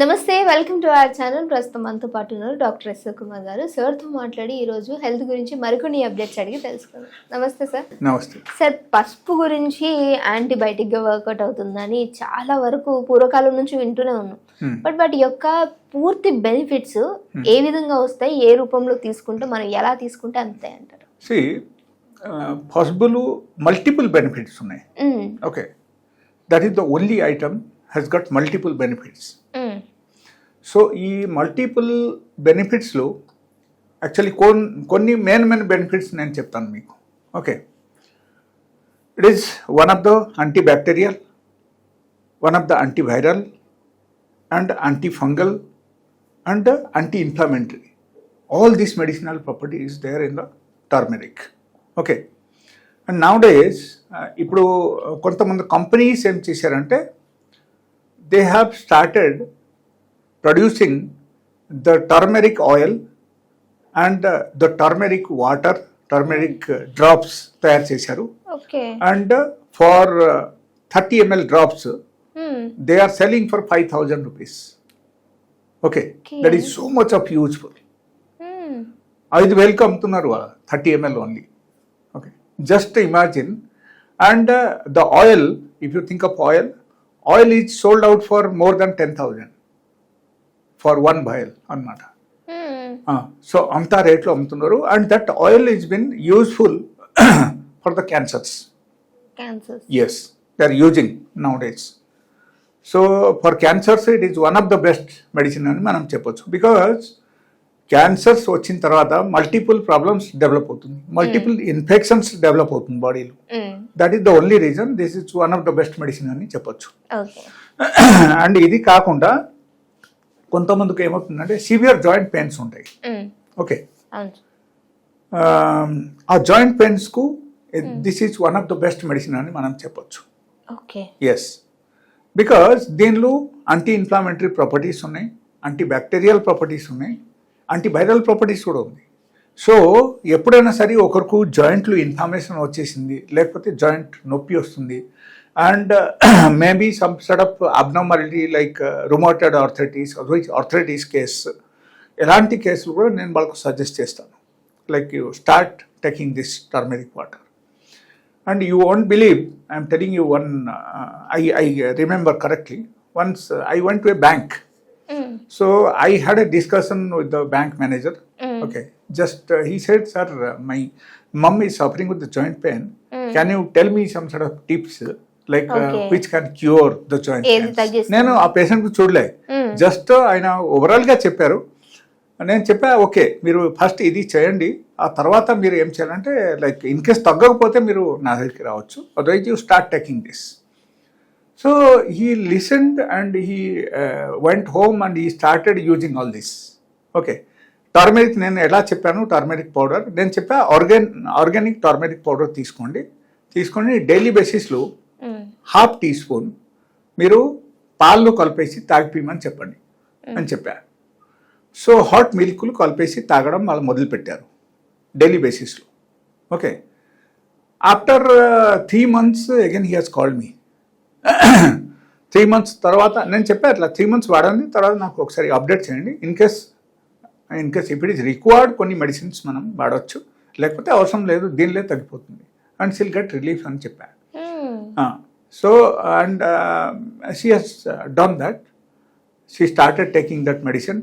నమస్తే welcome to our channel. ప్రస్తుతం మనతో పాటు ఉన్నారు డాక్టర్ ఎస్ కుమార్ గారు. సార్తో మాట్లాడి ఈ రోజు హెల్త్ గురించి మరికొన్ని అప్డేట్స్ అడిగి తెలుసుకుందాం. నమస్తే సార్. నమస్తే. సార్ పసుపు గురించి యాంటీబయాటిక్గా వర్కౌట్ అవుతుందని చాలా వరకు పూర్వకాలం నుంచి వింటూనే ఉన్నాం. బట్ వాటి యొక్క పూర్తి బెనిఫిట్స్ ఏ విధంగా వస్తాయి ఏ రూపంలో తీసుకుంటే మనం ఎలా తీసుకుంటే అంతే అంటారు? సి పాసిబుల్ మల్టిపుల్ బెనిఫిట్స్ ఉన్నాయి. Okay. That is the only item has got multiple benefits. So ఈ మల్టిపుల్ బెనిఫిట్స్లో యాక్చువల్లీ కొన్ కొన్ని మెయిన్ మెయిన్ బెనిఫిట్స్ నేను చెప్తాను మీకు. Okay. It is one of the anti bacterial one of the antiviral and antifungal and anti inflammatory all these medicinal property is there in the turmeric okay and nowadays ఇప్పుడు uh, కొంతమంది companies ఏం చేశారంటే they have started producing the turmeric oil and the turmeric water turmeric drops తయారు చేశారు. And for thirty ML drops. They are selling for five thousand rupees okay Okay. That is so much of useful. ఐదు వేలకు అమ్ముతున్నారు thirty ML only okay just imagine and the oil if you think of oil oil is sold out for more then ten thousand for one boil అన్నమాట. Hmm. So అంత రేట్లో అమ్ముతున్నారు. And that oil is been useful for the cancers. Cancer yes they are using nowadays so for cancers it is one of the best medicine అని మనం చెప్పొచ్చు. Because cancers వచ్చిన తర్వాత multiple problems develop అవుతుంది. Multiple infections develop అవుతుంది బాడీలో. That is the only reason this is one of the best medicine అని చెప్పొచ్చు. అండ్ ఇది కాకుండా కొంతమందికి ఏమవుతుందంటే సివియర్ జాయింట్ పెయిన్స్ ఉంటాయి. ఓకే అవును. ఆ joint పెయిన్స్కు this is one of the best medicine అని మనం చెప్పొచ్చు. ఎస్ బికాస్ దీనిలో యాంటీ ఇన్ఫ్లామేటరీ ప్రాపర్టీస్ ఉన్నాయి యాంటీ బ్యాక్టీరియల్ ప్రాపర్టీస్ ఉన్నాయి యాంటీ వైరల్ ప్రాపర్టీస్ కూడా ఉంది. సో ఎప్పుడైనా సరే ఒకరికి జాయింట్లు ఇన్ఫ్లామేషన్ వచ్చేసింది లేకపోతే జాయింట్ నొప్పి వస్తుంది And maybe some set of abnormality like rheumatoid arthritis arthritis case ఎలాంటి కేసులు కూడా నేను వాళ్ళకు సజెస్ట్ చేస్తాను like you start taking this turmeric water and you won't believe i'm telling you one uh, I, I remember correctly once uh, i went to a bank hmm. so i had a discussion with the bank manager Mm. okay just uh, he said sir uh, my mom is suffering with the joint pain Mm. can you tell me some sort of tips cure the joint ఏది pains తగ్గిస్తుంది? నేను ఆ patient చూడలే. Mm. Just ఆయన ఓవరాల్గా చెప్పారు. నేను చెప్పా ఓకే మీరు ఫస్ట్ ఇది చేయండి. ఆ తర్వాత మీరు ఏం చేయాలంటే లైక్ ఇన్ కేస్ తగ్గకపోతే మీరు నా దగ్గరికి రావచ్చు. Otherwise you start taking this so he listened and he went home and he started using all this okay turmeric నేను ఎలా చెప్పాను? టర్మరిక్ పౌడర్ నేను చెప్పా ఆర్గాన్ ఆర్గానిక్ టర్మరిక్ పౌడర్ తీసుకోండి. తీసుకొని డైలీ బేసిస్లో. హాఫ్ టీ స్పూన్ మీరు పాలు కలిపేసి తాగిపోయమని చెప్పండి అని చెప్పా సో హాట్ మిల్క్లు కలిపేసి తాగడం వాళ్ళు మొదలుపెట్టారు డైలీ బేసిస్లో. Okay. After three months again he has called me three months తర్వాత నేను చెప్పా అట్లా త్రీ మంత్స్ వాడండి తర్వాత నాకు ఒకసారి అప్డేట్ చేయండి. In case in case if it is required కొన్ని మెడిసిన్స్ మనం వాడవచ్చు లేకపోతే అవసరం లేదు దీనిలో తగ్గిపోతుంది. అండ్ సిల్ గెట్ రిలీఫ్ అని చెప్పా. మ్మ్. So and she has done that she started taking that medicine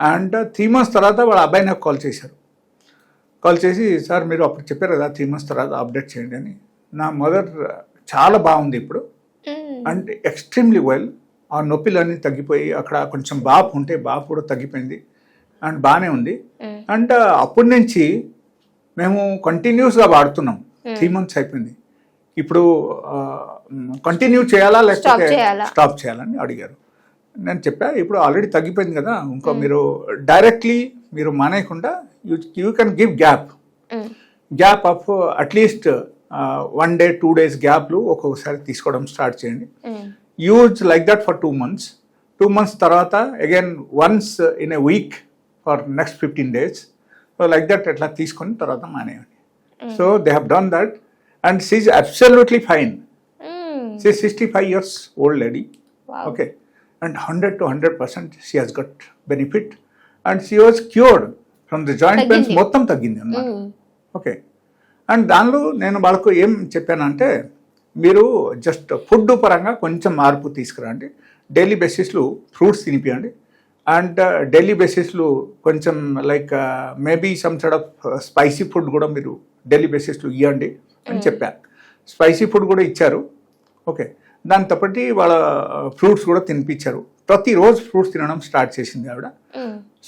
and three months తర్వాత వాళ్ళ అబ్బాయి నాకు కాల్ చేశారు. కాల్ చేసి సార్ మీరు అప్పుడు చెప్పారు కదా త్రీ మంత్స్ తర్వాత అప్డేట్ చేయండి అని. నా మదర్ చాలా బాగుంది ఇప్పుడు. అండ్ ఎక్స్ట్రీమ్లీ వెల్ ఆ నొప్పిలన్నీ తగ్గిపోయి అక్కడ కొంచెం బాపు ఉంటే బాపు కూడా తగ్గిపోయింది. అండ్ బాగానే ఉంది. అండ్ అప్పటి నుంచి మేము కంటిన్యూస్గా వాడుతున్నాం. త్రీ మంత్స్ అయిపోయింది. ఇప్పుడు కంటిన్యూ చేయాలా లేకపోతే? స్టాప్ చేయాలని అడిగారు. నేను చెప్పా ఇప్పుడు ఆల్రెడీ తగ్గిపోయింది కదా ఇంకో మీరు డైరెక్ట్లీ మీరు మానేయకుండా you you can give gap. Gap of at least one day two days గ్యాప్లు ఒక్కొక్కసారి తీసుకోవడం స్టార్ట్ చేయండి. Use like that for two months two months తర్వాత again once in a week for next fifteen days so like that ఎట్లా తీసుకొని తర్వాత మానేయండి. So they have done that and she absolutely fine. She sixty five years old lady. Okay and 100 to 100% she has got benefit. And she was cured from the joint pains తగ్గింది. మొత్తం తగ్గింది అన్నమాట. Okay and దానిలో నేను వాళ్ళకు ఏం చెప్పానంటే మీరు జస్ట్ ఫుడ్ పరంగా కొంచెం మార్పు తీసుకురండి. డైలీ బేసిస్లో ఫ్రూట్స్ తినిపియండి. అండ్ డైలీ బేసిస్లో కొంచెం like maybe some side of spicy food కూడా మీరు డైలీ బేసిస్లో ఇవ్వండి అని చెప్పాను స్పైసీ ఫుడ్ కూడా ఇచ్చారు. ఓకే. దాని తప్పటి వాళ్ళ ఫ్రూట్స్ కూడా తినిపించారు. ప్రతిరోజు ఫ్రూట్స్ తినడం స్టార్ట్ చేసింది ఆవిడ.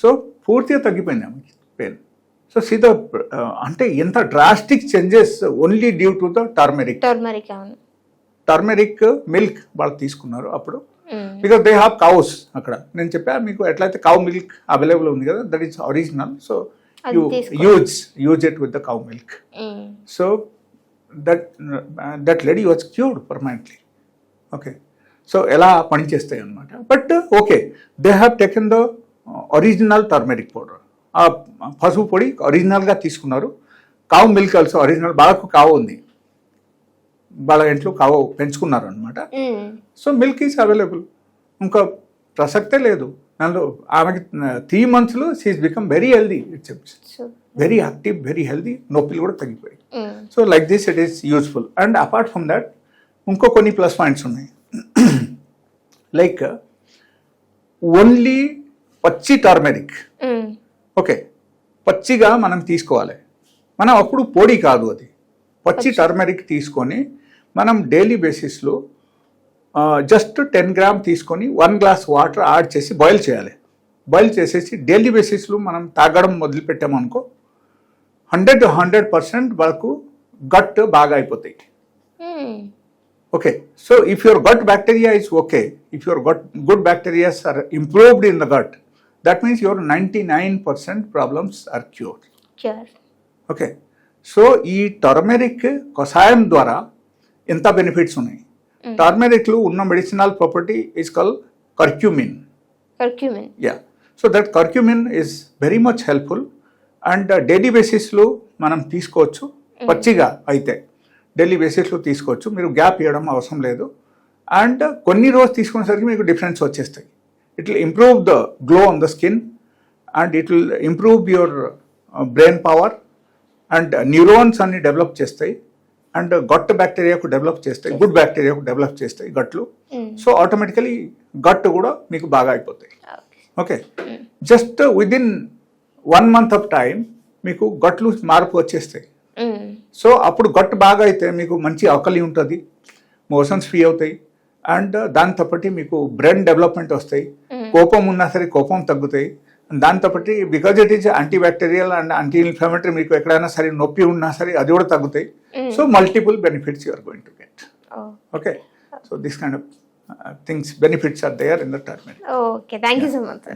సో పూర్తిగా తగ్గిపోయింది ఆమెకి పెయిన్ సో సీత అంటే ఎంత drastic changes only due to the turmeric turmeric turmeric milk వాళ్ళు తీసుకున్నారు అప్పుడు. బికాస్ దే హ్యావ్ కౌస్ అక్కడ. నేను చెప్పా మీకు ఎట్లయితే కౌ మిల్క్ అవైలబుల్ ఉంది కదా that is original so. Use use it with the cow milk. So that that lady was cured permanently okay so ఎలా పనిచేస్తాయి అనమాట but okay they have taken the original turmeric powder ఆ పసుపు పొడి ఒరిజినల్గా తీసుకున్నారు. కావు మిల్క్ ఆల్సో ఒరిజినల్ బాగా కావు ఉంది. వాళ్ళ ఇంట్లో కావు పెంచుకున్నారు అనమాట. సో మిల్క్ ఈజ్ అవైలబుల్ ఇంకా ప్రసక్తే లేదు. దానిలో ఆమెకి త్రీ మంత్స్లో she become very healthy it's so very active very healthy నొప్పులు కూడా తగ్గిపోయాయి. So like this it is useful and apart from that ఇంకో కొన్ని ప్లస్ పాయింట్స్ ఉన్నాయి. లైక్ ఓన్లీ పచ్చి టర్మెరిక్. ఓకే పచ్చిగా మనం తీసుకోవాలి. మనం అప్పుడు పొడి కాదు అది. పచ్చి టర్మెరిక్ తీసుకొని మనం డైలీ బేసిస్లో జస్ట్ టెన్ గ్రామ్ తీసుకొని వన్ గ్లాస్ వాటర్ యాడ్ చేసి బాయిల్ చేయాలి. బాయిల్ చేసేసి డైలీ బేసిస్లో మనం తాగడం మొదలుపెట్టామనుకో హండ్రెడ్ హండ్రెడ్ పర్సెంట్ వాళ్ళకు గట్ బాగా అయిపోతాయి. Hmm. Okay, so if your gut bacteria is okay, if your gut good bacteria are improved in the gut, that means your 99% problems are cured. Cure okay so ఈ turmeric కషాయం ద్వారా ఎంత benefits ఉన్నాయి. టర్మెరిక్లో ఉన్న medicinal property is call curcumin curcumin yeah so that curcumin is very much helpful and daily బేసిస్లో మనం తీసుకోవచ్చు. పచ్చిగా అయితే డైలీ బేసిస్లో తీసుకోవచ్చు. మీరు గ్యాప్ ఇవ్వడం అవసరం లేదు. అండ్ కొన్ని రోజు తీసుకునేసరికి మీకు డిఫరెన్స్ వచ్చేస్తాయి. It will improve the glow on the skin and it will improve your brain power and neurons అన్ని డెవలప్ చేస్తాయి. అండ్ గట్ బ్యాక్టీరియాకు డెవలప్ చేస్తాయి గుడ్ బ్యాక్టీరియాకు డెవలప్ చేస్తాయి గట్లు. సో ఆటోమేటికలీ గట్ కూడా మీకు బాగా అయిపోతాయి. Okay just within one month of time మీకు గట్లు మార్పు వచ్చేస్తాయి. మ్మ్. సో అప్పుడు గట్ బాగా అయితే మీకు మంచి ఆకలి ఉంటుంది మోషన్స్ ఫ్రీ అవుతాయి. అండ్ దాంతో పాటు మీకు బ్రెయిన్ డెవలప్మెంట్ వస్తాయి. కోపం ఉన్నా సరే కోపం తగ్గుతాయి. దాంతో పాటు because it is anti bacterial and anti inflammatory మీకు ఎక్కడైనా సరే నొప్పి ఉన్నా సరే అది కూడా తగ్గుతాయి. So multiple benefits you are going to get okay so this kind of things benefits are there in the okay thank you so much.